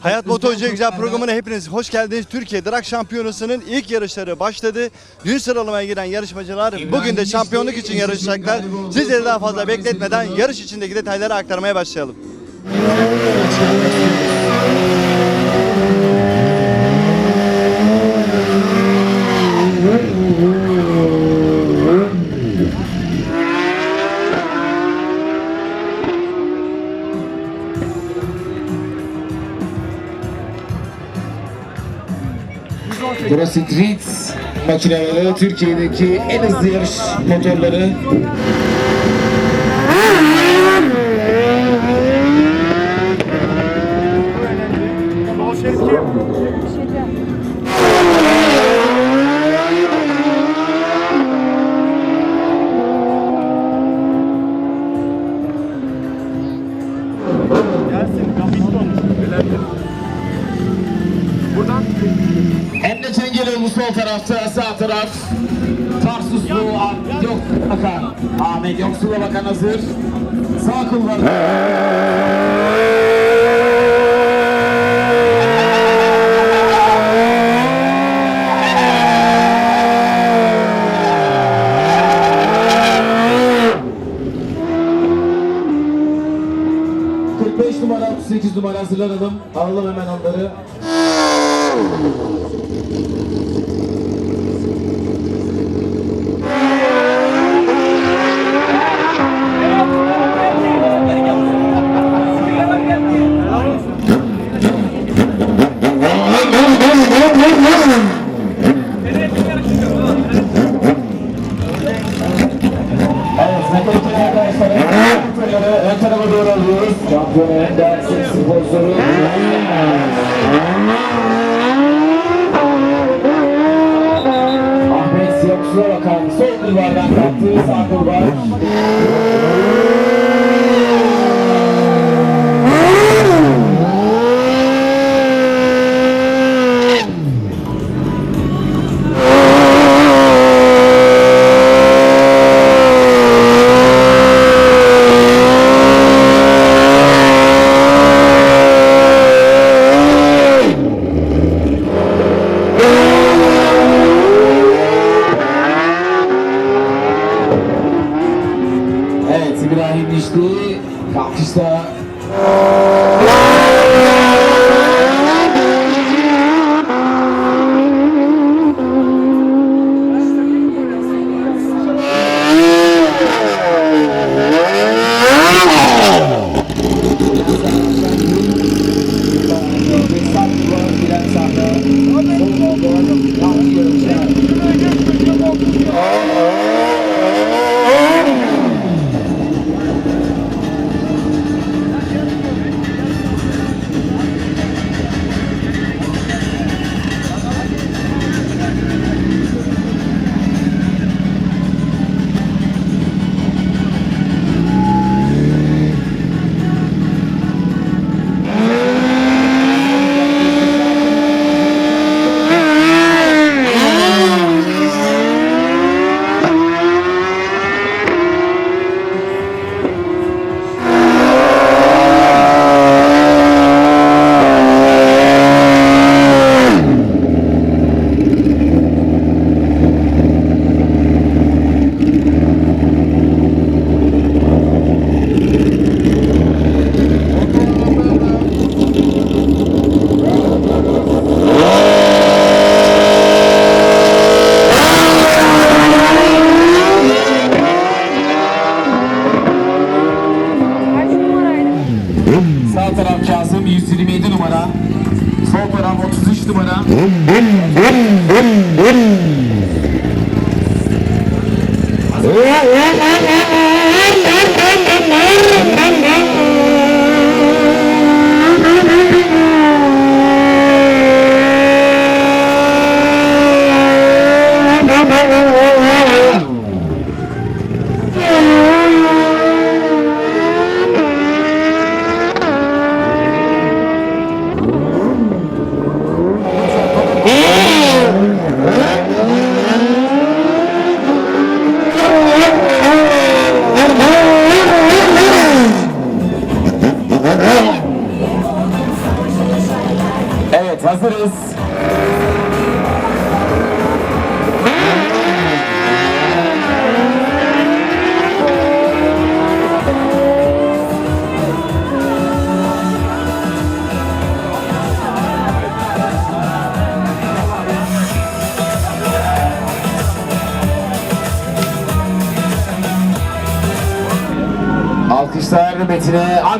Hayat Motocu Güzel programına hepiniz hoş geldiniz. Türkiye Drag Şampiyonası'nın ilk yarışları başladı. Dün sıralamaya giren yarışmacılar bugün de şampiyonluk için yarışacaklar. Sizleri daha fazla bekletmeden yarış içindeki detayları aktarmaya başlayalım. Burası Street makineleri Türkiye'deki en hızlı yarış motorları. Tarafta, sağ taraf Tarsuslu Yok Bakan. Ahmet Yoksul'a bakan hazır. Sağ kulvar. ...45 numara, 38 numara hazırlanalım. Alalım hemen onları.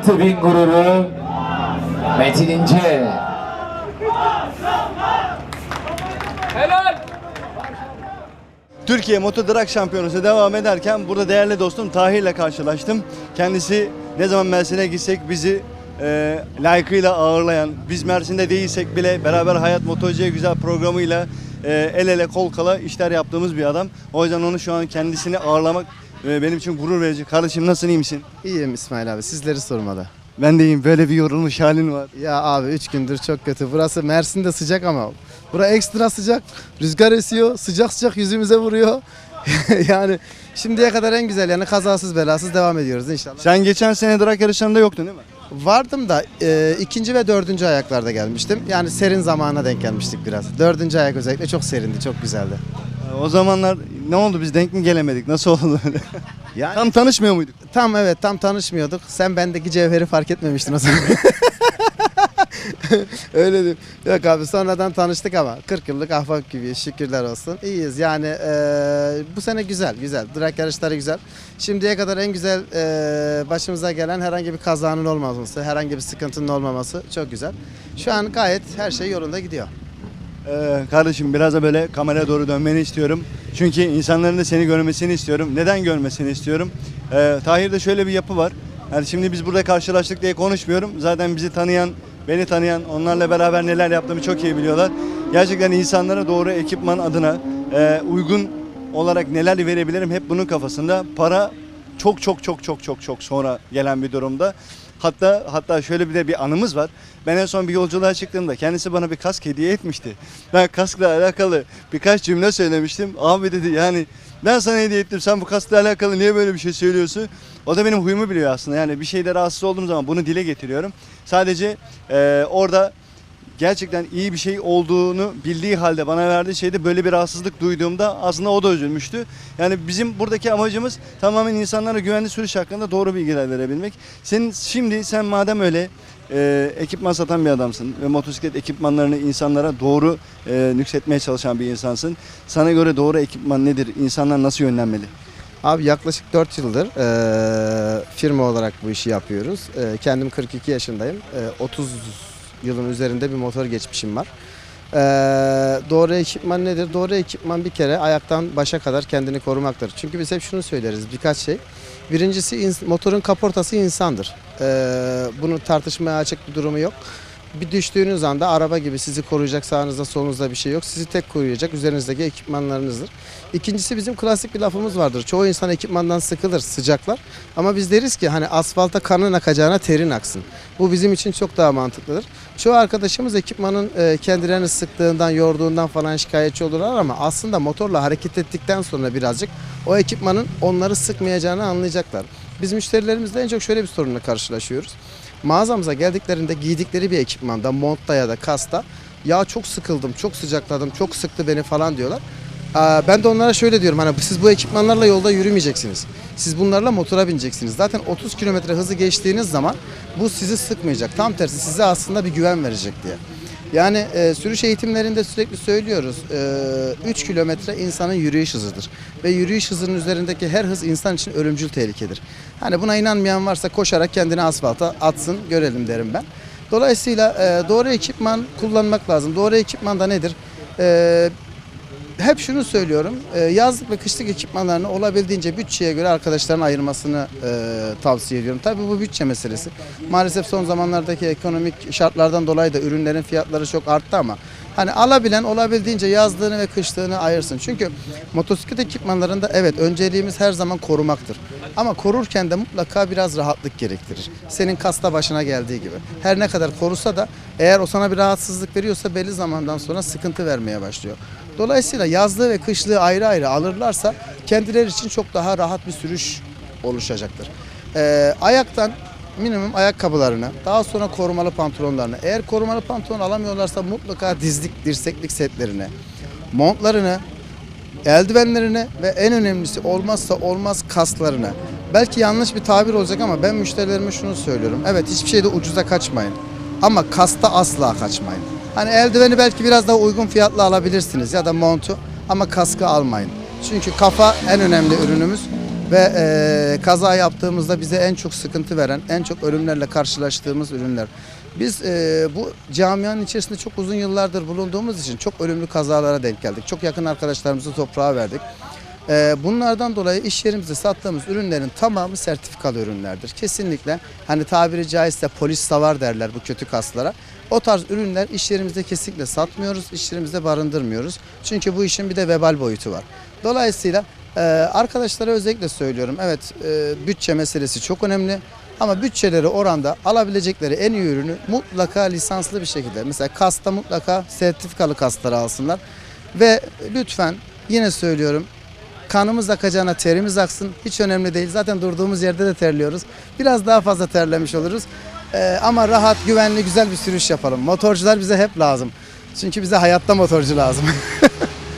Antep'in gururu Metin İnce. Türkiye Moto Drag Şampiyonası devam ederken burada değerli dostum Tahir ile karşılaştım. Kendisi ne zaman Mersin'e gitsek bizi e, layıkıyla ağırlayan, biz Mersin'de değilsek bile beraber Hayat Motocuya güzel programıyla e, el ele kol kala işler yaptığımız bir adam. O yüzden onu şu an kendisini ağırlamak benim için gurur verici. Kardeşim nasılsın iyi misin? İyiyim İsmail abi sizleri sormalı. Ben de iyiyim. Böyle bir yorulmuş halin var. Ya abi 3 gündür çok kötü. Burası Mersin'de sıcak ama bura ekstra sıcak. Rüzgar esiyor. Sıcak sıcak yüzümüze vuruyor. yani şimdiye kadar en güzel yani kazasız belasız devam ediyoruz inşallah. Sen geçen sene drag yarışlarında yoktun değil mi? Vardım da e, ikinci ve dördüncü ayaklarda gelmiştim. Yani serin zamana denk gelmiştik biraz. Dördüncü ayak özellikle çok serindi, çok güzeldi. E, O zamanlar ne oldu biz denk mi gelemedik? Nasıl oldu öyle? Yani Tam tanışmıyor muyduk? tam evet tam tanışmıyorduk. Sen bendeki cevheri fark etmemiştin o zaman. Öyle diyeyim. Yok abi sonradan tanıştık ama 40 yıllık ahbap gibi şükürler olsun. İyiyiz yani eee, bu sene güzel güzel. Drag yarışları güzel. Şimdiye kadar en güzel eee, başımıza gelen herhangi bir kazanın olmaması, herhangi bir sıkıntının olmaması çok güzel. Şu an gayet her şey yolunda gidiyor. Ee, kardeşim biraz da böyle kameraya doğru dönmeni istiyorum. Çünkü insanların da seni görmesini istiyorum. Neden görmesini istiyorum? Ee, Tahir'de şöyle bir yapı var. Yani şimdi biz burada karşılaştık diye konuşmuyorum. Zaten bizi tanıyan, beni tanıyan, onlarla beraber neler yaptığımı çok iyi biliyorlar. Gerçekten insanlara doğru ekipman adına e, uygun olarak neler verebilirim hep bunun kafasında. Para çok çok çok çok çok çok sonra gelen bir durumda. Hatta hatta şöyle bir de bir anımız var. Ben en son bir yolculuğa çıktığımda kendisi bana bir kask hediye etmişti. Ben kaskla alakalı birkaç cümle söylemiştim. Abi dedi yani ben sana hediye ettim sen bu kaskla alakalı niye böyle bir şey söylüyorsun? O da benim huyumu biliyor aslında. Yani bir şeyde rahatsız olduğum zaman bunu dile getiriyorum. Sadece eee, orada gerçekten iyi bir şey olduğunu bildiği halde bana verdiği şeyde böyle bir rahatsızlık duyduğumda aslında o da üzülmüştü. Yani bizim buradaki amacımız tamamen insanlara güvenli sürüş hakkında doğru bilgiler verebilmek. Senin şimdi sen madem öyle e, ekipman satan bir adamsın ve motosiklet ekipmanlarını insanlara doğru e, nüksetmeye çalışan bir insansın. Sana göre doğru ekipman nedir? İnsanlar nasıl yönlenmeli? Abi yaklaşık 4 yıldır eee, firma olarak bu işi yapıyoruz. Eee, kendim 42 yaşındayım. Eee, 30 yılın üzerinde bir motor geçmişim var. Eee, doğru ekipman nedir? Doğru ekipman bir kere ayaktan başa kadar kendini korumaktır. Çünkü biz hep şunu söyleriz birkaç şey. Birincisi motorun kaportası insandır. Eee bunu tartışmaya açık bir durumu yok. Bir düştüğünüz anda araba gibi sizi koruyacak sağınızda solunuzda bir şey yok. Sizi tek koruyacak üzerinizdeki ekipmanlarınızdır. İkincisi bizim klasik bir lafımız vardır. Çoğu insan ekipmandan sıkılır, sıcaklar. Ama biz deriz ki hani asfalta kanın akacağına terin aksın. Bu bizim için çok daha mantıklıdır. Çoğu arkadaşımız ekipmanın e, kendilerini sıktığından, yorduğundan falan şikayetçi olurlar ama aslında motorla hareket ettikten sonra birazcık o ekipmanın onları sıkmayacağını anlayacaklar. Biz müşterilerimizle en çok şöyle bir sorunla karşılaşıyoruz. Mağazamıza geldiklerinde giydikleri bir ekipmanda, montta ya da kasta ya çok sıkıldım, çok sıcakladım, çok sıktı beni falan diyorlar. Ben de onlara şöyle diyorum hani siz bu ekipmanlarla yolda yürümeyeceksiniz. Siz bunlarla motora bineceksiniz. Zaten 30 kilometre hızı geçtiğiniz zaman bu sizi sıkmayacak. Tam tersi size aslında bir güven verecek diye. Yani e, sürüş eğitimlerinde sürekli söylüyoruz. 3 kilometre insanın yürüyüş hızıdır. Ve yürüyüş hızının üzerindeki her hız insan için ölümcül tehlikedir. Hani buna inanmayan varsa koşarak kendini asfalta atsın görelim derim ben. Dolayısıyla e, doğru ekipman kullanmak lazım. Doğru ekipman da nedir? E, hep şunu söylüyorum. e, yazlık ve kışlık ekipmanlarını olabildiğince bütçeye göre arkadaşların ayırmasını e, tavsiye ediyorum. Tabii bu bütçe meselesi. Maalesef son zamanlardaki ekonomik şartlardan dolayı da ürünlerin fiyatları çok arttı ama hani alabilen olabildiğince yazlığını ve kışlığını ayırsın. Çünkü motosiklet ekipmanlarında evet önceliğimiz her zaman korumaktır. Ama korurken de mutlaka biraz rahatlık gerektirir. Senin kasta başına geldiği gibi. Her ne kadar korusa da eğer o sana bir rahatsızlık veriyorsa belli zamandan sonra sıkıntı vermeye başlıyor. Dolayısıyla yazlığı ve kışlığı ayrı ayrı alırlarsa kendileri için çok daha rahat bir sürüş oluşacaktır. Ee, ayaktan minimum ayakkabılarını, daha sonra korumalı pantolonlarını. Eğer korumalı pantolon alamıyorlarsa mutlaka dizlik, dirseklik setlerini, montlarını, eldivenlerini ve en önemlisi olmazsa olmaz kasklarını. Belki yanlış bir tabir olacak ama ben müşterilerime şunu söylüyorum. Evet hiçbir şeyde ucuza kaçmayın. Ama kasta asla kaçmayın. Hani eldiveni belki biraz daha uygun fiyatla alabilirsiniz ya da montu ama kaskı almayın. Çünkü kafa en önemli ürünümüz ve eee, kaza yaptığımızda bize en çok sıkıntı veren, en çok ölümlerle karşılaştığımız ürünler. Biz eee, bu camianın içerisinde çok uzun yıllardır bulunduğumuz için çok ölümlü kazalara denk geldik. Çok yakın arkadaşlarımızı toprağa verdik. Eee, bunlardan dolayı iş yerimizde sattığımız ürünlerin tamamı sertifikalı ürünlerdir. Kesinlikle hani tabiri caizse polis savar derler bu kötü kaslara. O tarz ürünler iş yerimizde kesinlikle satmıyoruz, iş yerimizde barındırmıyoruz. Çünkü bu işin bir de vebal boyutu var. Dolayısıyla eee, arkadaşlara özellikle söylüyorum. Evet eee, bütçe meselesi çok önemli. Ama bütçeleri oranda alabilecekleri en iyi ürünü mutlaka lisanslı bir şekilde. Mesela kasta mutlaka sertifikalı kasları alsınlar. Ve lütfen yine söylüyorum kanımız akacağına terimiz aksın. Hiç önemli değil. Zaten durduğumuz yerde de terliyoruz. Biraz daha fazla terlemiş oluruz. Ee, ama rahat, güvenli, güzel bir sürüş yapalım. Motorcular bize hep lazım. Çünkü bize hayatta motorcu lazım.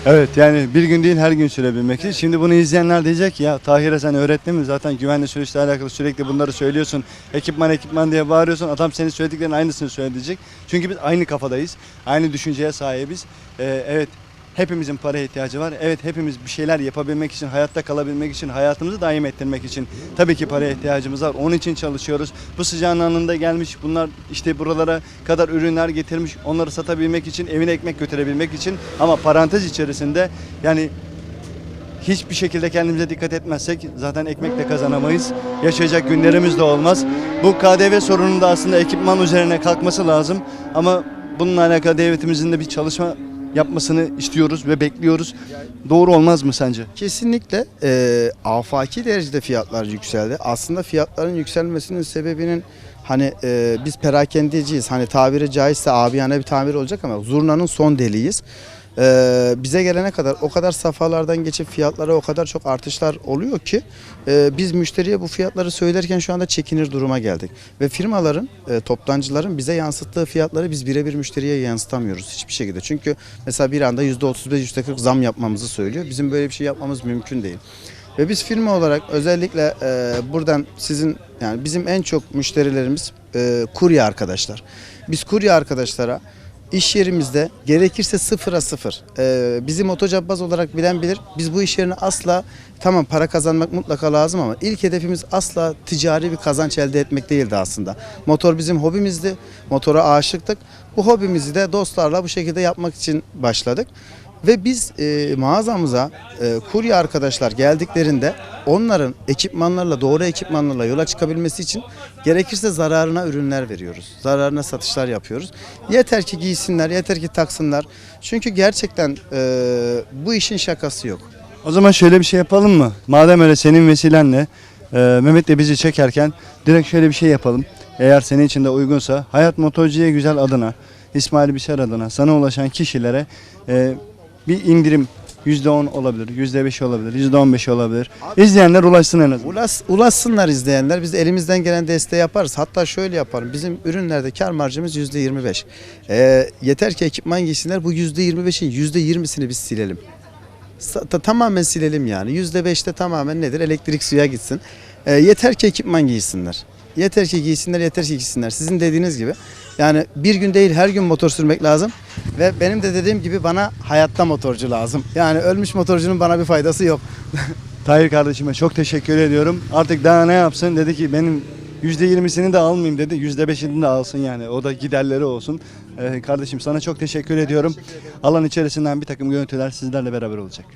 Evet yani bir gün değil her gün sürebilmek için. Şimdi bunu izleyenler diyecek ya Tahir'e sen öğrettin mi? Zaten güvenli sürüşle alakalı sürekli bunları söylüyorsun. Ekipman ekipman diye bağırıyorsun. Adam senin söylediklerinin aynısını söyleyecek. Çünkü biz aynı kafadayız. Aynı düşünceye sahibiz. Ee, evet hepimizin para ihtiyacı var. Evet hepimiz bir şeyler yapabilmek için, hayatta kalabilmek için, hayatımızı daim ettirmek için tabii ki paraya ihtiyacımız var. Onun için çalışıyoruz. Bu sıcağın anında gelmiş bunlar işte buralara kadar ürünler getirmiş. Onları satabilmek için, evine ekmek götürebilmek için ama parantez içerisinde yani hiçbir şekilde kendimize dikkat etmezsek zaten ekmek de kazanamayız. Yaşayacak günlerimiz de olmaz. Bu KDV sorunun da aslında ekipman üzerine kalkması lazım. Ama bununla alakalı devletimizin de bir çalışma yapmasını istiyoruz ve bekliyoruz. Doğru olmaz mı sence? Kesinlikle e, afaki derecede fiyatlar yükseldi. Aslında fiyatların yükselmesinin sebebinin hani e, biz perakendeciyiz. Hani tabiri caizse abiyane bir tabir olacak ama zurnanın son deliğiz. E, bize gelene kadar o kadar safhalardan geçip fiyatlara o kadar çok artışlar oluyor ki e, biz müşteriye bu fiyatları söylerken şu anda çekinir duruma geldik. Ve firmaların, e, toptancıların bize yansıttığı fiyatları biz birebir müşteriye yansıtamıyoruz hiçbir şekilde. Çünkü mesela bir anda %35, %40 zam yapmamızı söylüyor. Bizim böyle bir şey yapmamız mümkün değil. Ve biz firma olarak özellikle e, buradan sizin yani bizim en çok müşterilerimiz e, kurye arkadaşlar. Biz kurye arkadaşlara iş yerimizde gerekirse sıfıra sıfır. E, bizi motocabbaz olarak bilen bilir. Biz bu iş yerine asla tamam para kazanmak mutlaka lazım ama ilk hedefimiz asla ticari bir kazanç elde etmek değildi aslında. Motor bizim hobimizdi. Motora aşıktık. Bu hobimizi de dostlarla bu şekilde yapmak için başladık. Ve biz e, mağazamıza e, kurye arkadaşlar geldiklerinde onların ekipmanlarla doğru ekipmanlarla yola çıkabilmesi için gerekirse zararına ürünler veriyoruz. Zararına satışlar yapıyoruz. Yeter ki giysinler, yeter ki taksınlar. Çünkü gerçekten e, bu işin şakası yok. O zaman şöyle bir şey yapalım mı? Madem öyle senin vesilenle e, Mehmet de bizi çekerken direkt şöyle bir şey yapalım. Eğer senin için de uygunsa Hayat Motorcu'ya güzel adına, İsmail Bişar adına sana ulaşan kişilere e, bir indirim %10 olabilir, %5 olabilir, %15 olabilir. İzleyenler ulaşsın en azından. Ulaş, ulaşsınlar izleyenler. Biz elimizden gelen desteği yaparız. Hatta şöyle yaparım. Bizim ürünlerde kar marjımız %25. Ee, yeter ki ekipman giysinler. Bu %25'in %20'sini biz silelim. Sa- ta- tamamen silelim yani. %5'te tamamen nedir? Elektrik suya gitsin. Ee, yeter ki ekipman giysinler. Yeter ki giysinler, yeter ki giysinler. Sizin dediğiniz gibi. Yani bir gün değil her gün motor sürmek lazım. Ve benim de dediğim gibi bana hayatta motorcu lazım. Yani ölmüş motorcunun bana bir faydası yok. Tahir kardeşime çok teşekkür ediyorum. Artık daha ne yapsın? Dedi ki benim %20'sini de almayayım dedi. %5'ini de alsın yani. O da giderleri olsun. Ee, kardeşim sana çok teşekkür ediyorum. Alan içerisinden bir takım görüntüler sizlerle beraber olacak.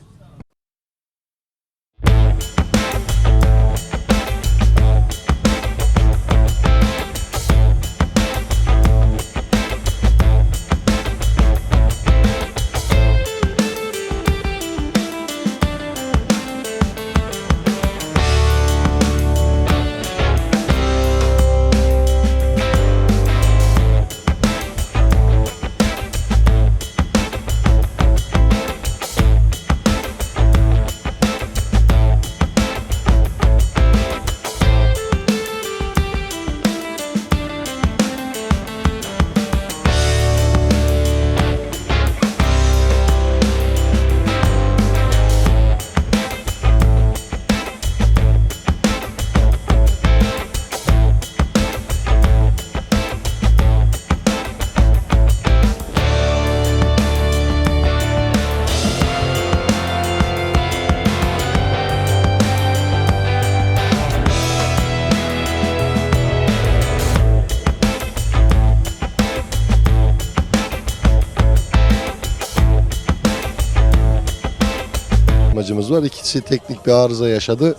Yarışmacımız var. İkisi teknik bir arıza yaşadı.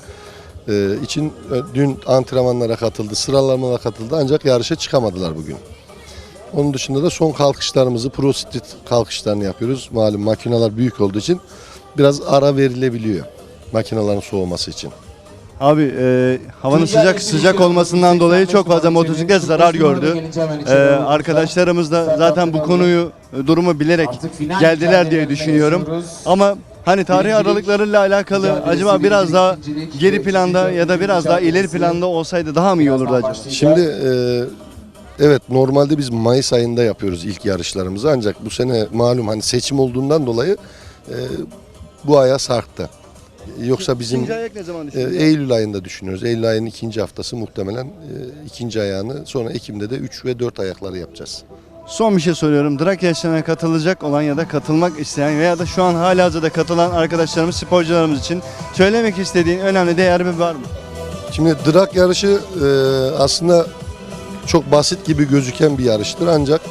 Ee, için e, dün antrenmanlara katıldı, sıralamalara katıldı ancak yarışa çıkamadılar bugün. Onun dışında da son kalkışlarımızı, prostit kalkışlarını yapıyoruz. Malum makineler büyük olduğu için biraz ara verilebiliyor makinelerin soğuması için. Abi e, havanın sıcak sıcak olmasından dolayı çok fazla motosiklet zarar gördü. E, arkadaşlarımız da zaten bu konuyu e, durumu bilerek geldiler diye düşünüyorum. Ama hani tarih aralıklarıyla alakalı acaba biraz daha geri planda ya da biraz daha ileri planda olsaydı daha mı iyi olurdu acaba? Şimdi e, evet normalde biz Mayıs ayında yapıyoruz ilk yarışlarımızı ancak bu sene malum hani seçim olduğundan dolayı e, bu aya sarktı. Yoksa bizim İkinci ayak ne zaman e? Eylül ayında düşünüyoruz. Eylül ayının ikinci haftası muhtemelen e, ikinci ayağını sonra Ekim'de de 3 ve 4 ayakları yapacağız. Son bir şey soruyorum. Drag yarışlarına katılacak olan ya da katılmak isteyen veya da şu an halihazırda katılan arkadaşlarımız, sporcularımız için söylemek istediğin önemli değer bir var mı? Şimdi drag yarışı e, aslında çok basit gibi gözüken bir yarıştır ancak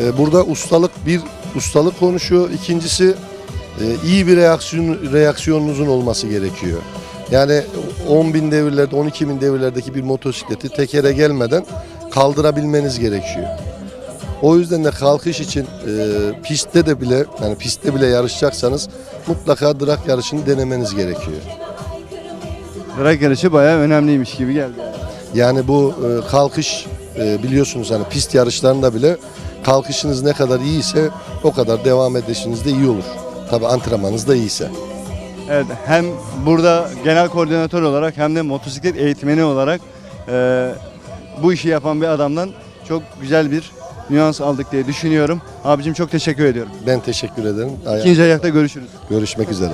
e, burada ustalık bir ustalık konuşuyor. İkincisi e, iyi bir reaksiyon reaksiyonunuzun olması gerekiyor. Yani 10 bin devirlerde 12 bin devirlerdeki bir motosikleti tekere gelmeden kaldırabilmeniz gerekiyor. O yüzden de kalkış için e, pistte de bile yani pistte bile yarışacaksanız mutlaka drag yarışını denemeniz gerekiyor. Drag yarışı bayağı önemliymiş gibi geldi. Yani bu e, kalkış e, biliyorsunuz hani pist yarışlarında bile kalkışınız ne kadar iyiyse o kadar devam edişiniz de iyi olur. Tabi antrenmanınız da iyiyse. Evet hem burada genel koordinatör olarak hem de motosiklet eğitmeni olarak e, bu işi yapan bir adamdan çok güzel bir nüans aldık diye düşünüyorum. Abicim çok teşekkür ediyorum. Ben teşekkür ederim. İkinci ayakta görüşürüz. Görüşmek üzere.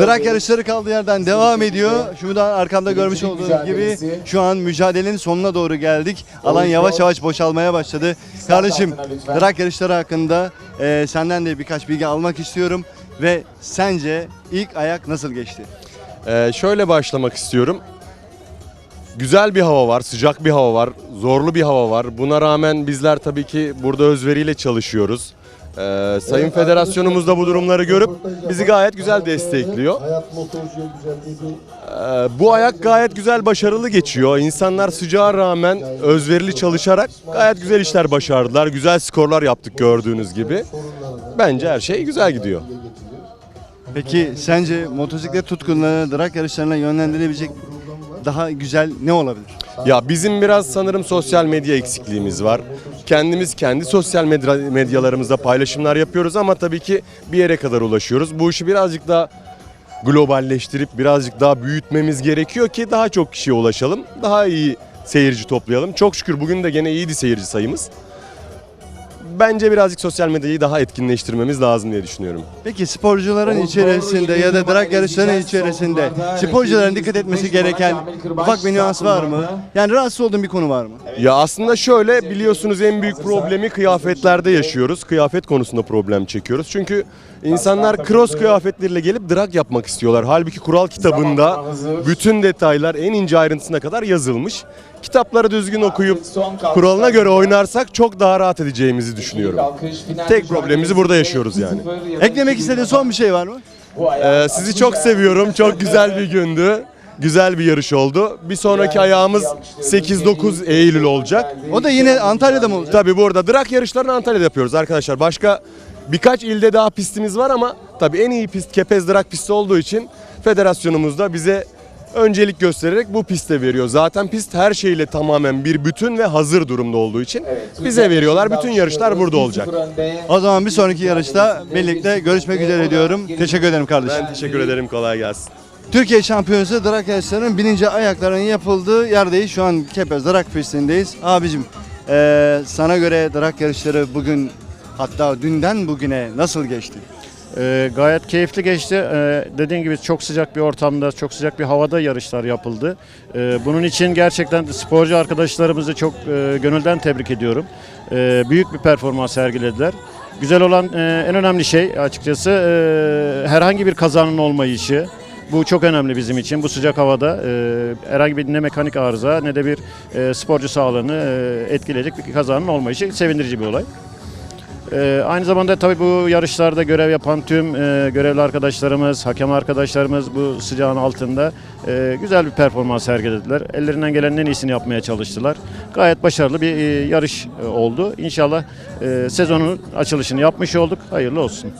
Drag yarışları kaldığı yerden devam ediyor. Şunu da arkamda görmüş olduğunuz gibi şu an mücadelenin sonuna doğru geldik. Alan yavaş yavaş boşalmaya başladı. Kardeşim drag yarışları hakkında e, senden de birkaç bilgi almak istiyorum. Ve sence ilk ayak nasıl geçti? Ee, şöyle başlamak istiyorum. Güzel bir hava var, sıcak bir hava var, zorlu bir hava var. Buna rağmen bizler tabii ki burada özveriyle çalışıyoruz. Ee, Sayın Federasyonumuz da bu durumları görüp bizi gayet güzel destekliyor. Ee, bu ayak gayet güzel, başarılı geçiyor. İnsanlar sıcağa rağmen özverili çalışarak gayet güzel işler başardılar. Güzel skorlar yaptık gördüğünüz gibi. Bence her şey güzel gidiyor. Peki sence motosiklet tutkunlarını drag yarışlarına yönlendirebilecek daha güzel ne olabilir? Ya bizim biraz sanırım sosyal medya eksikliğimiz var. Kendimiz kendi sosyal medya, medyalarımızda paylaşımlar yapıyoruz ama tabii ki bir yere kadar ulaşıyoruz. Bu işi birazcık daha globalleştirip birazcık daha büyütmemiz gerekiyor ki daha çok kişiye ulaşalım. Daha iyi seyirci toplayalım. Çok şükür bugün de gene iyiydi seyirci sayımız. Bence birazcık sosyal medyayı daha etkinleştirmemiz lazım diye düşünüyorum. Peki sporcuların içerisinde ya da drag yarışlarının içerisinde sporcuların dikkat etmesi gereken ufak bir nüans var mı? Yani rahatsız olduğun bir konu var mı? Ya aslında şöyle biliyorsunuz en büyük problemi kıyafetlerde yaşıyoruz. Kıyafet konusunda problem çekiyoruz. Çünkü insanlar cross kıyafetleriyle gelip drag yapmak istiyorlar. Halbuki kural kitabında bütün detaylar en ince ayrıntısına kadar yazılmış. Kitapları düzgün okuyup kuralına göre oynarsak çok daha rahat edeceğimizi düşünüyorum. Tek problemimizi burada yaşıyoruz yani. Eklemek istediğin son bir şey var mı? Ee, sizi çok seviyorum. Çok güzel bir gündü. Güzel bir yarış oldu. Bir sonraki ayağımız 8-9 Eylül olacak. O da yine Antalya'da mı olacak? Tabii burada drag yarışlarını Antalya'da yapıyoruz arkadaşlar. Başka birkaç ilde daha pistimiz var ama tabii en iyi pist Kepez Drag pisti olduğu için federasyonumuz da bize öncelik göstererek bu piste veriyor. Zaten pist her şeyle tamamen bir bütün ve hazır durumda olduğu için bize veriyorlar. Bütün yarışlar burada olacak. O zaman bir sonraki yarışta birlikte görüşmek üzere diyorum. Teşekkür ederim kardeşim. Ben teşekkür ederim. Kolay gelsin. Türkiye Şampiyonası drag yarışlarının bininci ayaklarının yapıldığı yerdeyiz. Şu an Kepez drag pistindeyiz. Abicim eee, sana göre drag yarışları bugün hatta dünden bugüne nasıl geçti? Ee, gayet keyifli geçti. Ee, dediğim gibi çok sıcak bir ortamda, çok sıcak bir havada yarışlar yapıldı. Ee, bunun için gerçekten sporcu arkadaşlarımızı çok e, gönülden tebrik ediyorum. Ee, büyük bir performans sergilediler. Güzel olan e, en önemli şey açıkçası e, herhangi bir kazanın olmayışı. Bu çok önemli bizim için. Bu sıcak havada e, herhangi bir ne mekanik arıza ne de bir e, sporcu sağlığını e, etkileyecek bir kazanın olmayışı sevindirici bir olay. Ee, aynı zamanda tabii bu yarışlarda görev yapan tüm e, görevli arkadaşlarımız, hakem arkadaşlarımız bu sıcağın altında e, güzel bir performans sergilediler. Ellerinden gelenin en iyisini yapmaya çalıştılar. Gayet başarılı bir e, yarış e, oldu. İnşallah e, sezonun açılışını yapmış olduk. Hayırlı olsun.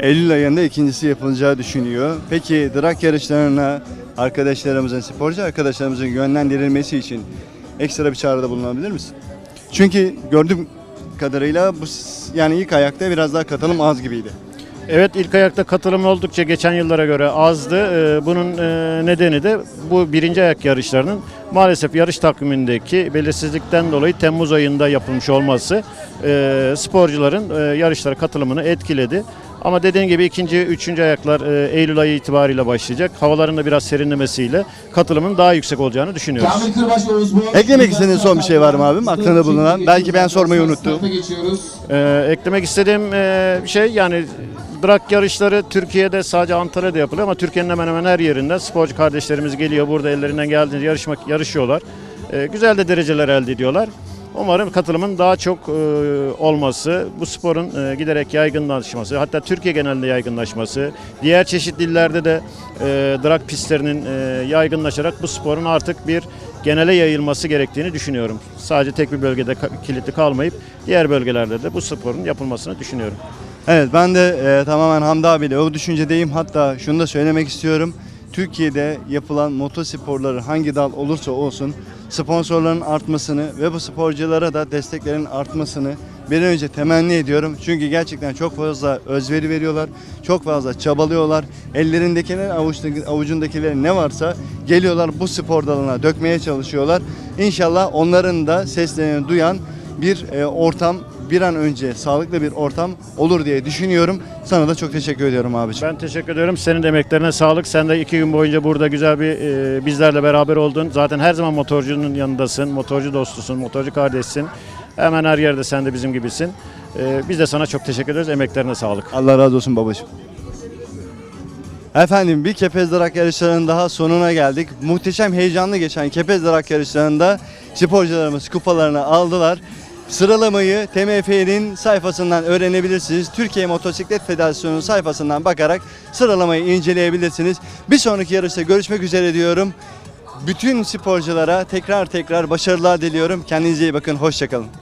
Eylül ayında ikincisi yapılacağı düşünüyor. Peki drag yarışlarına arkadaşlarımızın, sporcu arkadaşlarımızın yönlendirilmesi için ekstra bir çağrıda bulunabilir misin? Çünkü gördüğüm kadarıyla bu yani ilk ayakta biraz daha katılım az gibiydi. Evet ilk ayakta katılım oldukça geçen yıllara göre azdı. Ee, Bunun e, nedeni de bu birinci ayak yarışlarının maalesef yarış takvimindeki belirsizlikten dolayı Temmuz ayında yapılmış olması e, sporcuların e, yarışlara katılımını etkiledi. Ama dediğim gibi ikinci, üçüncü ayaklar e, Eylül ayı itibariyle başlayacak. Havaların da biraz serinlemesiyle katılımın daha yüksek olacağını düşünüyoruz. Kamil Kırbaş Oğuz Boz. Eklemek istediğin son bir şey var mı abim? Aklında bulunan. Belki ben sormayı unuttum. Ee, eklemek istediğim e, bir şey yani drag yarışları Türkiye'de sadece Antalya'da yapılıyor ama Türkiye'nin hemen hemen her yerinde sporcu kardeşlerimiz geliyor burada ellerinden geldiğince yarışmak yarışıyorlar. Ee, güzel de dereceler elde ediyorlar. Umarım katılımın daha çok e, olması, bu sporun e, giderek yaygınlaşması, hatta Türkiye genelinde yaygınlaşması, diğer çeşitli illerde de e, drag pistlerinin yaygınlaşarak bu sporun artık bir genele yayılması gerektiğini düşünüyorum. Sadece tek bir bölgede kilitli kalmayıp diğer bölgelerde de bu sporun yapılmasını düşünüyorum. Evet ben de e, tamamen Hamdi abiyle o düşüncedeyim. Hatta şunu da söylemek istiyorum. Türkiye'de yapılan motosporları hangi dal olursa olsun sponsorların artmasını ve bu sporculara da desteklerin artmasını bir önce temenni ediyorum. Çünkü gerçekten çok fazla özveri veriyorlar. Çok fazla çabalıyorlar. Ellerindekiler, avucundakiler ne varsa geliyorlar bu spor dalına dökmeye çalışıyorlar. İnşallah onların da seslerini duyan bir e, ortam bir an önce sağlıklı bir ortam olur diye düşünüyorum. Sana da çok teşekkür ediyorum abiciğim. Ben teşekkür ediyorum. Senin de emeklerine sağlık. Sen de iki gün boyunca burada güzel bir e, bizlerle beraber oldun. Zaten her zaman motorcunun yanındasın. Motorcu dostusun, motorcu kardeşsin. Hemen her yerde sen de bizim gibisin. E, biz de sana çok teşekkür ederiz. Emeklerine sağlık. Allah razı olsun babacığım. Efendim bir Kepez Darak yarışlarının daha sonuna geldik. Muhteşem heyecanlı geçen Kepez Darak yarışlarında sporcularımız kupalarını aldılar. Sıralamayı TMF'nin sayfasından öğrenebilirsiniz. Türkiye Motosiklet Federasyonu sayfasından bakarak sıralamayı inceleyebilirsiniz. Bir sonraki yarışta görüşmek üzere diyorum. Bütün sporculara tekrar tekrar başarılar diliyorum. Kendinize iyi bakın. Hoşçakalın.